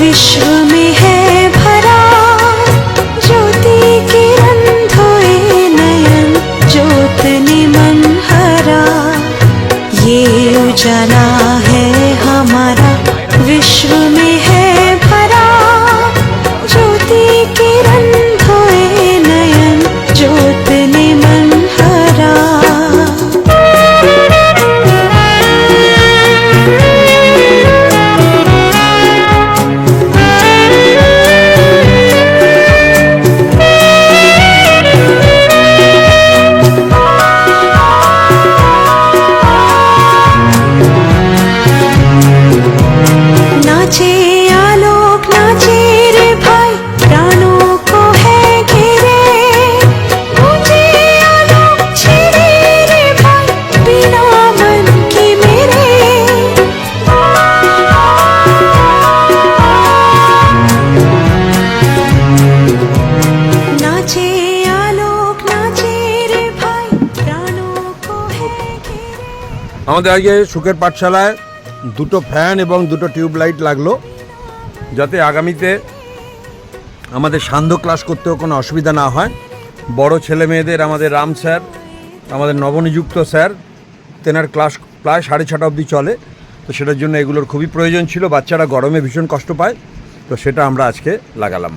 विश्व में है भरा, ज्योति किरण धोए नयन ज्योत ने मन हरा ये उजाला है हमारा विश्व में। আমাদের আজকে সুখের পাঠশালায় দুটো ফ্যান এবং দুটো টিউব লাইট লাগল, যাতে আগামীতে আমাদের সান্ধ্য ক্লাস করতেও কোনো অসুবিধা না হয়। বড় ছেলে মেয়েদের আমাদের রাম স্যার, আমাদের নবনিযুক্ত স্যার, তেনার ক্লাস প্রায় সাড়ে ছটা অবধি চলে, তো সেটার জন্য এগুলোর খুবই প্রয়োজন ছিল, বাচ্চারা গরমে ভীষণ কষ্ট পায়, তো সেটা আমরা আজকে লাগালাম।